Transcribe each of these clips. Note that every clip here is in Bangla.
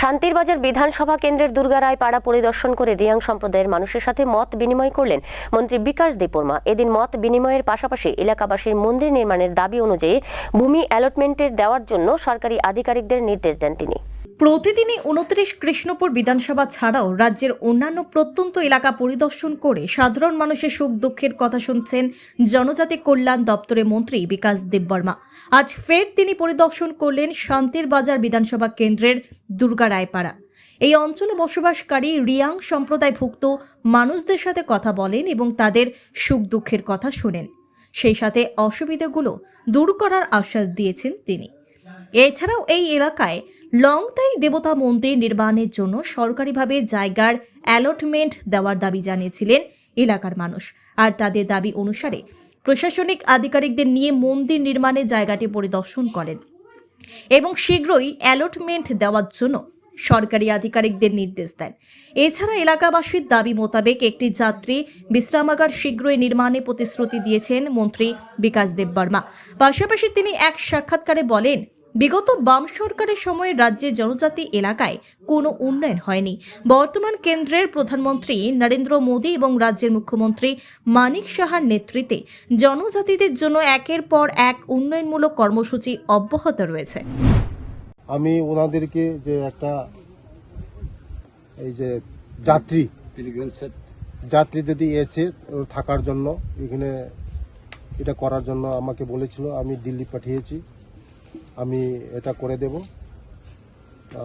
শান্তিরবাজার বিধানসভা কেন্দ্রের দুর্গা রায় পাড়া পরিদর্শন করে রিয়াং সম্প্রদায়ের মানুষের সাথে মত বিনিময় করলেন মন্ত্রী বিকাশ দেববর্মা। এদিন মত বিনিময়ের পাশাপাশি এলাকাবাসীর মন্দির নির্মাণের দাবি অনুযায়ী ভূমি অ্যালটমেন্টের দেওয়ার জন্য সরকারি আধিকারিকদের নির্দেশ দেন তিনি। প্রতিদিনই উনত্রিশ কৃষ্ণপুর বিধানসভা ছাড়াও রাজ্যের অন্যান্য প্রত্যন্ত এলাকা পরিদর্শন করে সাধারণ মানুষের সুখ দুঃখের কথা শুনছেন জনজাতি কল্যাণ দপ্তরের মন্ত্রী বিকাশ দেববর্মা। আজ ফের তিনি পরিদর্শন করলেন শান্তির বাজার বিধানসভা কেন্দ্রের দুর্গা রায়পাড়া। এই অঞ্চলে বসবাসকারী রিয়াং সম্প্রদায়ভুক্ত মানুষদের সাথে কথা বলেন এবং তাদের সুখ দুঃখের কথা শোনেন। সেই সাথে অসুবিধাগুলো দূর করার আশ্বাস দিয়েছেন তিনি। এছাড়াও এই এলাকায় লংতাই দেবতা মন্দির নির্মাণের জন্য সরকারিভাবে জায়গার অ্যালটমেন্ট দেওয়ার দাবি জানিয়েছিলেন এলাকার মানুষ। আর তাদের দাবি অনুসারে প্রশাসনিক আধিকারিকদের নিয়ে মন্দির নির্মাণের জায়গাটি পরিদর্শন করেন এবং শীঘ্রই অ্যালটমেন্ট দেওয়ার জন্য সরকারি আধিকারিকদের নির্দেশ দেন। এছাড়া এলাকাবাসীর দাবি মোতাবেক একটি যাত্রী বিশ্রামাগার শীঘ্রই নির্মাণে প্রতিশ্রুতি দিয়েছেন মন্ত্রী বিকাশ দেববর্মা। পাশাপাশি তিনি এক সাক্ষাৎকারে বলেন বিগত বাম সরকারের সময় রাজ্যে জনজাতি এলাকায় কোনো উন্নয়ন হয়নি। বর্তমান কেন্দ্রের প্রধানমন্ত্রী নরেন্দ্র মোদী এবং রাজ্যের মুখ্যমন্ত্রী মানিক সাহার নেতৃত্বে জনজাতিদের জন্য একের পর এক উন্নয়নমূলক কর্মসূচি অব্যাহত রয়েছে। আমি ওনাদেরকে যে একটা এই যে যাত্রী যাত্রী যদি এসে থাকার জন্য এখানে এটা করার জন্য আমাকে বলেছিল আমি দিল্লি পাঠিয়েছি। আমি এটা করে দেব।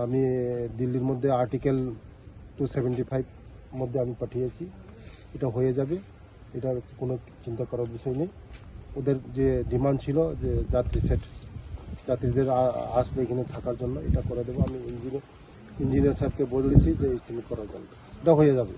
আমি দিল্লির মধ্যে আর্টিকেল টু সেভেন্টি ফাইভ মধ্যে আমি পাঠিয়েছি। এটা হয়ে যাবে। এটা কোনো চিন্তা করার বিষয় নেই। ওদের যে ডিমান্ড ছিল যে যাত্রী সেট যাত্রীদের আসলে এখানে থাকার জন্য এটা করে দেবো। আমি ইঞ্জিনিয়ার ইঞ্জিনিয়ার সাহেবকে বলেছি যে এস্টিমেট করার জন্য। এটা হয়ে যাবে।